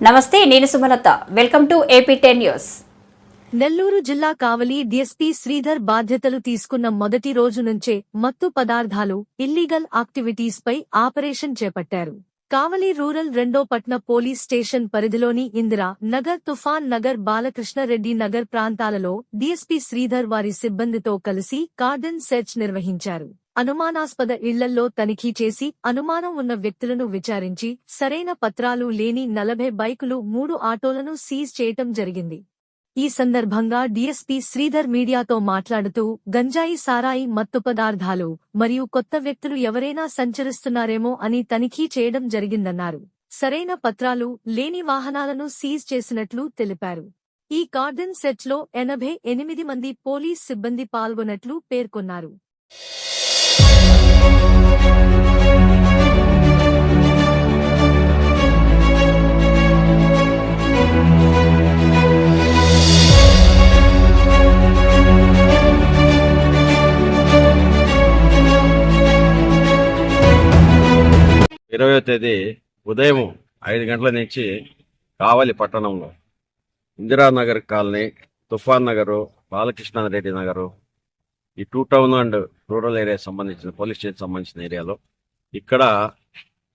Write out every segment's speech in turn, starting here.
నమస్తే నేను Sumalatha. Welcome to AP ten news Nellore జిల్లా కావలి డిఎస్పీ శ్రీధర్ బాధ్యతలు తీసుకున్న మొదటి రోజు నుంచే మత్తు పదార్థాలు ఇల్లీగల్ యాక్టివిటీస్ పై ఆపరేషన్ చేపట్టారు. కావలి రూరల్ రెండో పట్న పోలీస్ స్టేషన్ పరిధిలోని ఇందిరా నగర్ తుఫాన్ నగర్ బాలకృష్ణారెడ్డి నగర్ ప్రాంతాలలో డీఎస్పీ శ్రీధర్ వారి సిబ్బందితో కలిసి కార్డన్ సెర్చ్ నిర్వహించారు. అనుమానాస్పద ఇళ్ళల్లో తనిఖీ చేసి అనుమానం ఉన్న వ్యక్తులను విచారించి సరైన పత్రాలు లేని నలభై బైకులు మూడు ఆటోలను సీజ్ చేయటం జరిగింది. ఈ సందర్భంగా డీఎస్పీ శ్రీధర్ మీడియాతో మాట్లాడుతూ గంజాయి సారాయి మత్తు పదార్థాలు మరియు కొత్త వ్యక్తులు ఎవరైనా సంచరిస్తున్నారేమో అని తనిఖీ చేయడం జరిగిందన్నారు. సరైన పత్రాలు లేని వాహనాలను సీజ్ చేసినట్లు తెలిపారు. ఈ కార్డన్ సెట్లో లో ఎనభై ఎనిమిది మంది పోలీస్ సిబ్బంది పాల్గొన్నట్లు పేర్కొన్నారు. ఇరవయో తేదీ ఉదయం ఐదు గంటల నుంచి కావలి పట్టణంలో ఇందిరానగర్ కాలనీ తుఫాన్ నగరు బాలకృష్ణారెడ్డి నగరు ఈ two town and rural area సంబంధించిన పోలీస్ స్టేషన్ సంబంధించిన ఏరియాలో. ఇక్కడ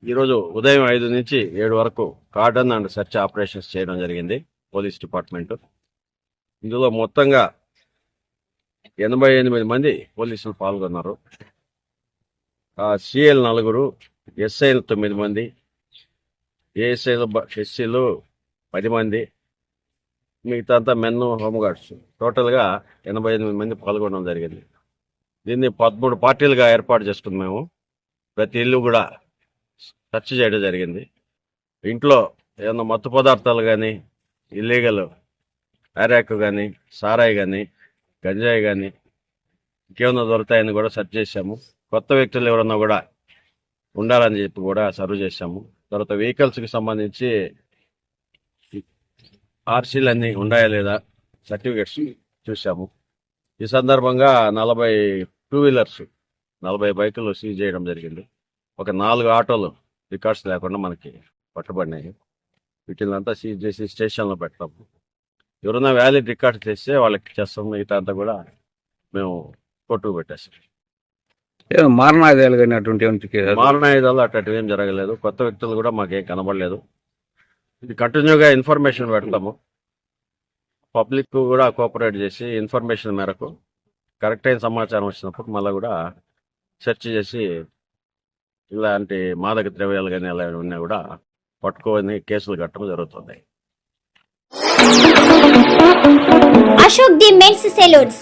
ఈరోజు ఉదయం ఐదు నుంచి ఏడు వరకు కార్డన్ అండ్ సెర్చ్ ఆపరేషన్స్ చేయడం జరిగింది పోలీస్ డిపార్ట్మెంట్. ఇందులో మొత్తంగా ఎనభై ఎనిమిది మంది పోలీసులు పాల్గొన్నారు. సిఎల్ నలుగురు ఎస్ఐలు తొమ్మిది మంది ఏఎస్ఐలు ఎస్సీలు పది మంది మిగతా అంతా మెన్ హోంగార్డ్స్ టోటల్గా ఎనభై ఎనిమిది మంది పాల్గొనడం జరిగింది. దీన్ని పదమూడు పార్టీలుగా ఏర్పాటు చేసుకుంది మేము. ప్రతి ఇల్లు కూడా సెర్చ్ చేయడం జరిగింది. ఇంట్లో ఏమన్నా మత్తు పదార్థాలు కానీ ఇల్లీగల్ అరాక్ కానీ సారాయి కానీ గంజాయి కానీ ఇంకేమన్నా దొరుకుతాయని కూడా సెర్చ్ చేశాము. కొత్త వ్యక్తులు ఎవరన్నా కూడా ఉండాలని చెప్పి కూడా సర్వ్ చేశాము. తర్వాత వెహికల్స్కి సంబంధించి ఆర్సీలు అన్నీ ఉన్నాయా లేదా సర్టిఫికెట్స్ చూసాము ఈ సందర్భంగా నలభై టూ వీలర్స్ నలభై బైకులు సీజ్ చేయడం జరిగింది. ఒక నాలుగు ఆటోలు రికార్డ్స్ లేకుండా మనకి పట్టుబడినాయి. వీటిని అంతా సీజ్ చేసి స్టేషన్లో పెడతాము ఎవరైనా వ్యాలిడ్ రికార్డ్స్ చేస్తే వాళ్ళకి చేస్తాం మిగతా అంతా కూడా మేము కొట్టుకు పెట్టేస్తాం. మారణాయుధాలు కానీ అటువంటి? మారణాయుధాలు అట్లాంటివి ఏం జరగలేదు. కొత్త వ్యక్తులు కూడా మాకేం కనబడలేదు. ఇది కంటిన్యూగా ఇన్ఫర్మేషన్ పెడతాము. పబ్లిక్ కూడా కోఆపరేట్ చేసి ఇన్ఫర్మేషన్ మేరకు కరెక్ట్ అయిన సమాచారం వచ్చినప్పుడు మళ్ళీ కూడా సెర్చ్ చేసి ఇలాంటి మాదక ద్రవ్యాలు కానీ అలా ఉన్నా కూడా పట్టుకొని కేసులు కట్టడం జరుగుతుంది. Ashok the men's saloons